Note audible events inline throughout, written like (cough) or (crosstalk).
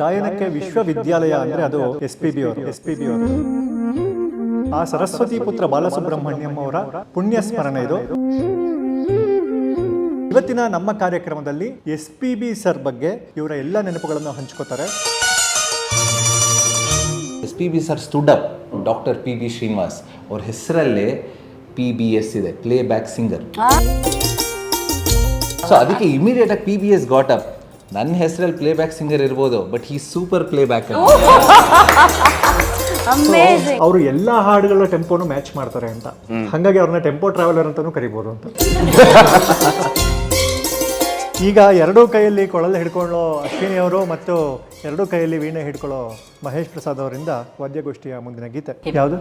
ಗಾಯನಕ್ಕೆ ವಿಶ್ವವಿದ್ಯಾಲಯ ಅಂದ್ರೆ ಅದು ಎಸ್ ಪಿ ಬಿ ಅವರು. ಎಸ್ ಪಿ ಬಿ ಅವರು. ಆ ಸರಸ್ವತಿ ಪುತ್ರ ಬಾಲಸುಬ್ರಹ್ಮಣ್ಯಂ ಅವರ ಪುಣ್ಯ ಸ್ಮರಣೆ ಇದು. ಇವತ್ತಿನ ನಮ್ಮ ಕಾರ್ಯಕ್ರಮದಲ್ಲಿ ಎಸ್ ಪಿ ಬಿ ಸರ್ ಬಗ್ಗೆ ಇವರ ಎಲ್ಲ ನೆನಪುಗಳನ್ನು ಹಂಚ್ಕೋತಾರೆ. S P B sir stood up doctor P B Srinivas. ಅವ್ರ ಹೆಸರಲ್ಲೇ ಪಿ ಬಿ ಎಸ್ ಇದೆ ಪ್ಲೇ ಬ್ಯಾಕ್ ಸಿಂಗರ್ ಸೊ ಅದಕ್ಕೆ ಇಮಿಡಿಯೇಟ್ ಆಗಿ P B S got up ನನ್ನ ಹೆಸರಲ್ಲಿ ಪ್ಲೇ ಬ್ಯಾಕ್ ಸಿಂಗರ್ ಇರ್ಬೋದು ಬಟ್ ಈ ಸೂಪರ್ ಪ್ಲೇ ಬ್ಯಾಕ್ ಅವರು ಎಲ್ಲಾ ಹಾಡುಗಳ ಟೆಂಪೋನು ಮ್ಯಾಚ್ ಮಾಡ್ತಾರೆ ಅಂತ. ಹಾಗಾಗಿ ಅವ್ರನ್ನ ಟೆಂಪೋ ಟ್ರಾವೆಲರ್ ಅಂತಾನು ಕರಿಬೋದು ಅಂತ. (laughs) ಈಗ ಎರಡೂ ಕೈಯಲ್ಲಿ ಕೊಳಲು ಹಿಡ್ಕೊಳ್ಳೋ ಅಶ್ವಿನಿ ಅವರು ಮತ್ತು ಎರಡೂ ಕೈಯಲ್ಲಿ ವೀಣೆ ಹಿಡ್ಕೊಳ್ಳೋ ಮಹೇಶ್ ಪ್ರಸಾದ್ ಅವರಿಂದ ವಾದ್ಯಗೋಷ್ಠಿಯ ಮುಂದಿನ ಗೀತೆ. ಯಾವುದು?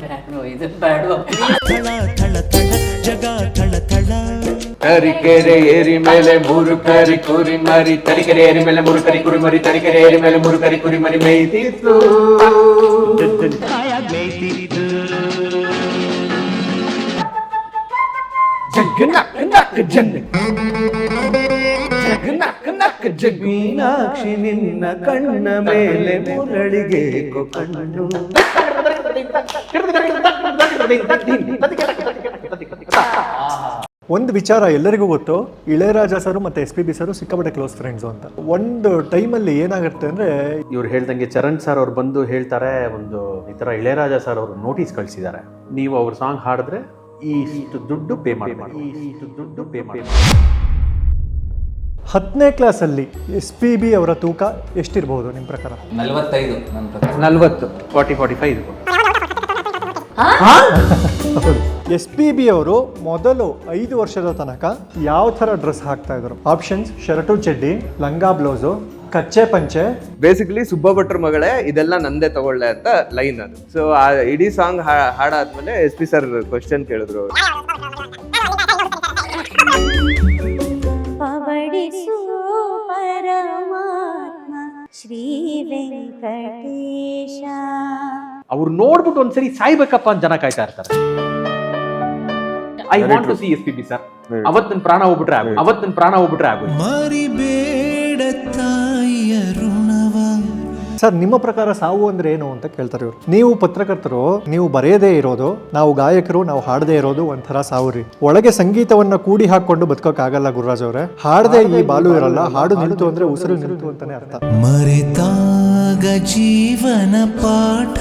ಇದು ಬೇಡವಾ ತರಿಕೆರೆ ಏರಿ ಮೇಲೆ ಮೂರು ಕರಿ ಕುರಿ ಮರಿ ತರಿಕೆರೆ ಏರಿ ಮೇಲೆ ಮೂರು ಕರಿ ಕುರಿ ಮರಿ ತರಿಕೆರೆ ಏರಿ ಮೇಲೆ ಮೂರು ಕರಿ ಕುರಿ ಮರಿ ಮೇಯ್ತಿತ್ತು ಜಗ್ ನಕ್ ನಕ್ ಜಗ್ ಜಗ್ ನಕ್ ನಕ್ ಜಗ್ ಮೀನಾಕ್ಷಿ ನಿನ್ನ ಕಣ್ಣ ಮೇಲೆ ಮುರಳಿಗೆ ಕಣ್ಣು ಒಂದು ವಿಚಾರ ಎಲ್ಲರಿಗೂ ಗೊತ್ತು ಇಳೆಯರಾಜ ಸರ್ ಮತ್ತೆ ಎಸ್ ಪಿ ಬಿ ಸರ್ ಸಿಕ್ಕಾಪಟ್ಟೆ ಕ್ಲೋಸ್ ಫ್ರೆಂಡ್ಸ್ ಅಂತ. ಒಂದು ಟೈಮಲ್ಲಿ ಏನಾಗುತ್ತೆ ಅಂದ್ರೆ ಇವ್ರು ಹೇಳ್ದಂಗೆ ಚರಣ್ ಸರ್ ಅವ್ರು ಬಂದು ಹೇಳ್ತಾರೆ ಒಂದು ಈ ಥರ ಇಳೆಯರಾಜ ಸರ್ ಅವರು ನೋಟಿಸ್ ಕಳಿಸಿದ್ದಾರೆ. ನೀವು ಅವ್ರ ಸಾಂಗ್ ಹಾಡಿದ್ರೆ ಈ ಇಷ್ಟು ದುಡ್ಡು ಪೇ ಮಾಡಿ ಈ ಇಷ್ಟು ದುಡ್ಡು ಪೇ ಮಾಡಿ ಹತ್ತನೇ ಕ್ಲಾಸಲ್ಲಿ ಎಸ್ ಪಿ ಬಿ ಅವರ ತೂಕ ಎಷ್ಟಿರಬಹುದು ನಿಮ್ಮ ಪ್ರಕಾರ? ನಲವತ್ತೈದು ನನ್ನ ಪ್ರಕಾರ. ನಲ್ವತ್ತು ಫಾರ್ಟಿ ಫಾರ್ಟಿ ಫೈವ್ ಹೌದು ಎಸ್ ಪಿ ಬಿ ಅವರು ಮೊದಲು ಐದು ವರ್ಷದ ತನಕ ಯಾವ ಥರ ಡ್ರೆಸ್ ಹಾಕ್ತಾ ಇದ್ರು? ಆಪ್ಷನ್ಸ್ ಶರ್ಟು ಚಡ್ಡಿ ಲಂಗಾ ಬ್ಲೌಸು ಕಚ್ಚೆ ಪಂಚೆ. ಬೇಸಿಕಲಿ ಸುಬ್ಬ ಭಟ್ರ ಮಗಳೇ ಇದೆಲ್ಲ ನಂದೇ ತಗೊಳ್ಳೆ ಅಂತ ಲೈನ್ ಅದು. ಸೊ ಆ ಇಡೀ ಸಾಂಗ್ ಹಾಡಾದ್ಮೇಲೆ ಎಸ್ ಪಿ ಸರ್ ಕ್ವಶನ್ ಕೇಳಿದ್ರು ಶ್ರೀ ವೆಂಕಟೇಶ. ಅವ್ರು ನೋಡ್ಬಿಟ್ಟು ಒಂದ್ಸರಿ ಸಾಯ್ಬೇಕಪ್ಪ ಅಂತ ಜನ ಕಾಯ್ತಾ ಇರ್ತಾರೆ. I want to see S P B sir ಅವತ್ತು ನನ್ ಪ್ರಾಣ ಹೋಗ್ಬಿಟ್ರೆ ಆಗು ಅವತ್ತು ನನ್ ಪ್ರಾಣ ಹೋಗ್ಬಿಟ್ರೆ ಆಗು ಸರ್ ನಿಮ್ಮ ಪ್ರಕಾರ ಸಾವು ಅಂದ್ರೆ ಏನು ಅಂತ ಕೇಳ್ತಾರೆ ಇವರು. ನೀವು ಪತ್ರಕರ್ತರು ನೀವು ಬರೆಯದೇ ಇರೋದು ನಾವು ಗಾಯಕರು ನಾವು ಹಾಡದೇ ಇರೋದು ಒಂಥರ ಸಾವು ರೀ. ಒಳಗೆ ಸಂಗೀತವನ್ನ ಕೂಡಿ ಹಾಕೊಂಡು ಬದುಕೋಕ್ಕಾಗಲ್ಲ ಗುರುರಾಜ್ ಅವರೇ. ಹಾಡದೆ ಈ ಬಾಲು ಇರಲ್ಲ ಹಾಡು ನಿಲ್ತು ಅಂದ್ರೆ ಉಸಿರು ನಿಲ್ತು ಅಂತಾನೆ ಅರ್ಥ. ಮರೆತಾಗ ಜೀವನ ಪಾಠ.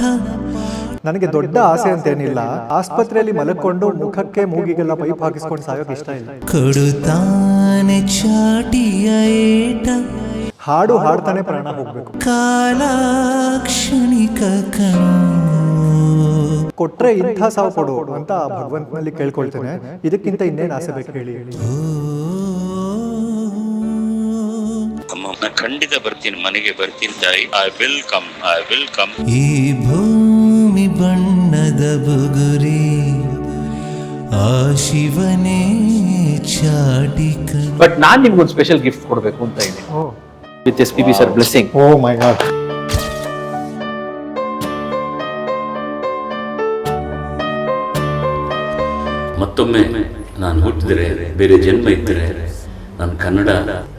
ನನಗೆ ದೊಡ್ಡ ಆಸೆ ಅಂತೇನಿಲ್ಲ ಆಸ್ಪತ್ರೆಯಲ್ಲಿ ಮಲಕೊಂಡು ಮುಖಕ್ಕೆ ಮೂಗಿಗೆಲ್ಲ ಪೈಪ್ ಹಾಕಿಸ್ಕೊಂಡು ಸಾಯೋಕೆ ಇಷ್ಟ ಇಲ್ಲ. ಕೊಡುತ್ತಾನೆ ಚಾಟಿಯ ಏಟ. ಹಾಡು ಹಾಡ್ತಾನೆ ಪ್ರಾಣ ಹೋಗ್ಬೇಕು. ಕಾಲಾಕ್ಷಣಿಕ ಕಣೋ ಕೊಟ್ರೆ ಇಂಥ ಸಾವು ಕೊಡು ಅಂತ ಭಗವಂತನಲ್ಲಿ ಕೇಳ್ಕೊಳ್ತೇನೆ. ಇದಕ್ಕಿಂತ ಇನ್ನೇನು ಆಸೆ ಬೇಕು ಹೇಳಿ? ಅಮ್ಮ ಖಂಡಿತ ಬರ್ತೀನಿ. ಮನೆಗೆ ಬರ್ತೀನಿ ತಾಯಿ. I will come I will come ಈ ಬುಗುರಿ ಆ ಶಿವನೇ ಚಾಟಿಕ. ಬಟ್ ನಾನ್ ನಿಮ್ಗೊಂದು ಸ್ಪೆಷಲ್ ಗಿಫ್ಟ್ ಕೊಡಬೇಕು ಅಂತ ಇದೆ. With S P B sir blessing oh my God ಮತ್ತೊಮ್ಮೆ ನಾನು ಹುಟ್ಟಿದ್ರೆ ಬೇರೆ ಜನ್ಮ ಇದ್ದರೆ ನಾನು ಕನ್ನಡ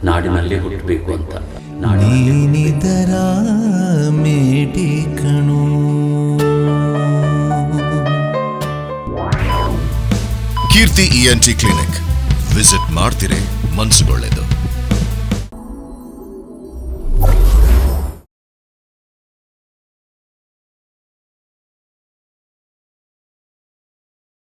ನಾಡಿನಲ್ಲಿ ಹುಟ್ಟಬೇಕು ಅಂತ. ನೀನಿದರ ಕೀರ್ತಿ ಇಎನ್ಟಿ ಕ್ಲಿನಿಕ್. ವಿಸಿಟ್ ಮಾಡ್ತೀರಿ ಮನ್ಸುಗೊಳ್ಳೆದು.